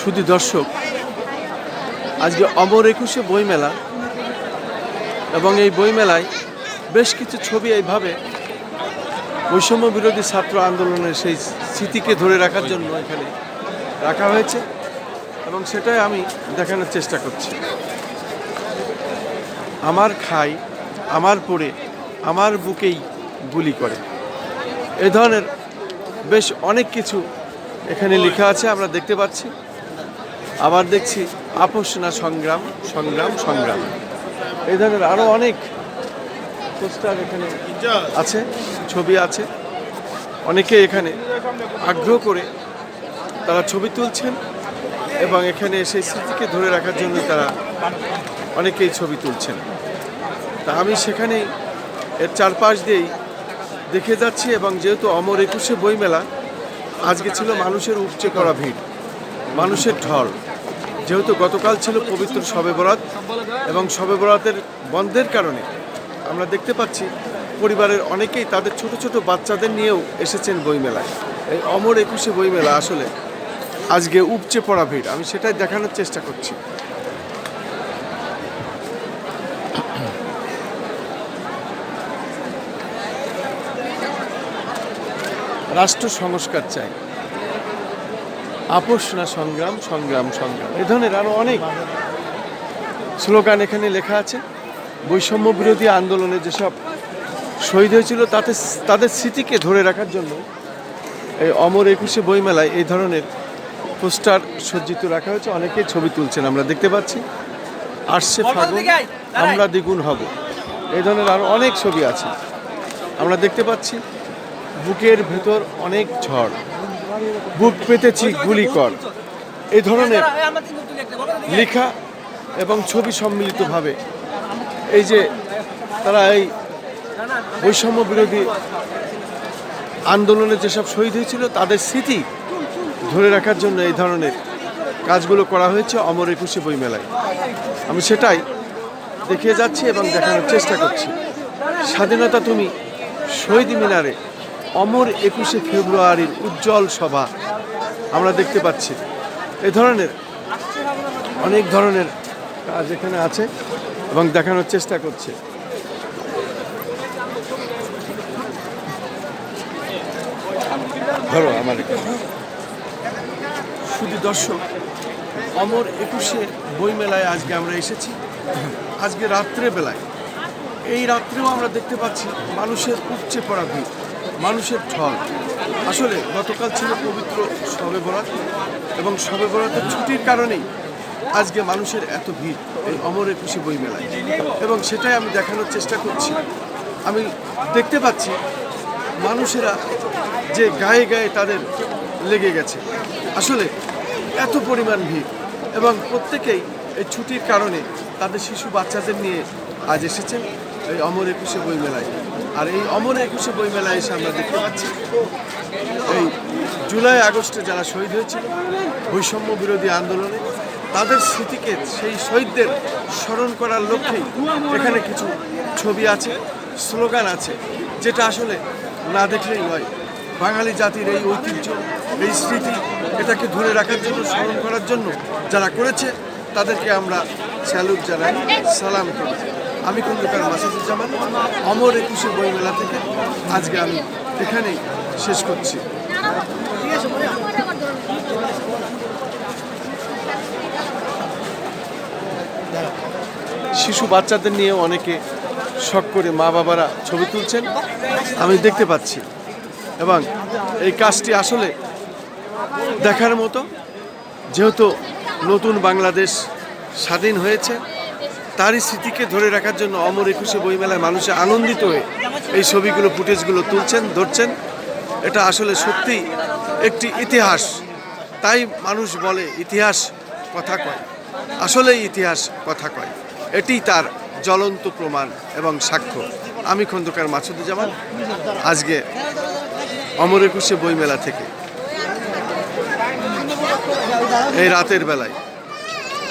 শুধু দর্শক, আজকে অমর একুশে বইমেলা এবং এই বইমেলায় বেশ কিছু ছবি এইভাবে বৈষম্য বিরোধী ছাত্র আন্দোলনের সেই স্মৃতিকে ধরে রাখার জন্য এখানে রাখা হয়েছে এবং সেটাই আমি দেখানোর চেষ্টা করছি। আমার খাই, আমার পড়ে, আমার বুকেই গুলি করে। এ ধরনের বেশ অনেক কিছু এখানে লেখা আছে, আমরা দেখতে পাচ্ছি। আবার দেখছি আপোষ না সংগ্রাম সংগ্রাম সংগ্রাম। এই ধরনের আরও অনেক পোস্টার এখানে আছে, ছবি আছে। অনেকে এখানে আগ্রহ করে তারা ছবি তুলছেন এবং এখানে সেই স্মৃতিকে ধরে রাখার জন্য তারা অনেকেই ছবি তুলছেন। তা আমি সেখানে এর চারপাশ দিয়েই দেখে যাচ্ছি এবং যেহেতু অমর একুশে বইমেলা, আজকে ছিল মানুষের উপচে পড়া ভিড়, মানুষের ঢল। যেহেতু গতকাল ছিল পবিত্র শবে বরাত এবং শবে বরাতের বন্ধের কারণে আমরা দেখতে পাচ্ছি পরিবারের অনেকেই তাদের ছোট ছোট বাচ্চাদের নিয়েও এসেছেন বইমেলায়। এই অমর একুশে বইমেলা আসলে আজকে উপচে পড়া ভিড়। আমি সেটাই দেখানোর চেষ্টা করছি। রাষ্ট্র সংস্কার চাই। আপোষ না সংগ্রাম সংগ্রাম সংগ্রাম। এ ধরনের আরও অনেক স্লোগান এখানে লেখা আছে। বৈষম্য বিরোধী আন্দোলনে যেসব শহীদ হয়েছিল তাতে তাদের স্মৃতিকে ধরে রাখার জন্য এই অমর একুশে বইমেলায় এই ধরনের পোস্টার সজ্জিত রাখা হয়েছে। অনেকেই ছবি তুলছেন আমরা দেখতে পাচ্ছি। আসছে ফাগুন আমরা দ্বিগুণ হব। এই ধরনের আরও অনেক ছবি আছে। আমরা দেখতে পাচ্ছি বুকের ভেতর অনেক ঝড়। বুক পেতেছি গুলি কর। এই ধরনের লেখা এবং ছবি সম্মিলিতভাবে। এই যে তারা এই বৈষম্য বিরোধী আন্দোলনে যেসব শহীদ হয়েছিল, তাদের স্মৃতি ধরে রাখার জন্য এই ধরনের কাজগুলো করা হয়েছে অমর একুশে বইমেলায়। আমি সেটাই দেখিয়ে যাচ্ছি এবং দেখানোর চেষ্টা করছি। স্বাধীনতা তুমি শহীদ মিনারে অমর একুশে ফেব্রুয়ারির উজ্জ্বল সভা আমরা দেখতে পাচ্ছি। এ ধরনের অনেক ধরনের কাজ এখানে আছে এবং দেখানোর চেষ্টা করছে। ধরো আমার শুধু দর্শক, অমর একুশে বইমেলায় আজকে আমরা এসেছি। আজকে রাত্রে বেলায় এই রাত্রেও আমরা দেখতে পাচ্ছি মানুষের উপচে পড়া ভিড়। মানুষের ঢল আসলে গতকাল ছিল পবিত্র শবে বরাত এবং শবে বরাতের ছুটির কারণেই আজকে মানুষের এত ভিড় এই অমর একুশে বইমেলায়। এবং সেটাই আমি দেখানোর চেষ্টা করছি। আমি দেখতে পাচ্ছি মানুষেরা যে গায়ে গায়ে তাদের লেগে গেছে। আসলে এত পরিমাণ ভিড় এবং প্রত্যেকেই এই ছুটির কারণে তাদের শিশু বাচ্চাদের নিয়ে আজ এসেছেন। এই অমর একুশে বইমেলায়। আর এই অমর একুশে বইমেলায় এসে আমরা দেখতে পাচ্ছি, এই জুলাই আগস্টে যারা শহীদ হয়েছিল, বৈষম্য বিরোধী আন্দোলনে, তাদের স্মৃতিকে সেই শহীদদের স্মরণ করার লক্ষ্যেই এখানে কিছু ছবি আছে, স্লোগান আছে, যেটা আসলে না দেখলেই নয়। বাঙালি জাতির এই ঐতিহ্য, এই স্মৃতি, এটাকে ধরে রাখার জন্য, স্মরণ করার জন্য যারা করেছে, তাদেরকে আমরা স্যালুট জানাই, সালাম করি। আমি খন্দকার মাসুদুজ্জামান অমর একুশে বইমেলা থেকে আজকে আমি এখানেই শেষ করছি। শিশু বাচ্চাদের নিয়ে অনেকে শখ করে মা বাবারা ছবি তুলছেন, আমি দেখতে পাচ্ছি। এবং এই কাজটি আসলে দেখার মতো, যেহেতু নতুন বাংলাদেশ স্বাধীন হয়েছে তারই স্মৃতিকে ধরে রাখার জন্য অমর একুশে বইমেলায় মানুষে আনন্দিত হয়ে এই ছবিগুলো, ফুটেজগুলো তুলছেন, ধরছেন। এটা আসলে সত্যি একটি ইতিহাস। তাই মানুষ বলে, ইতিহাস কথা কয়। আসলেই ইতিহাস কথা কয়। এটি তার জ্বলন্ত প্রমাণ এবং সাক্ষ্য। আমি খন্দকার মাসুদুজ্জামান। আজকে অমর একুশে বইমেলা থেকে। এই রাতের বেলায়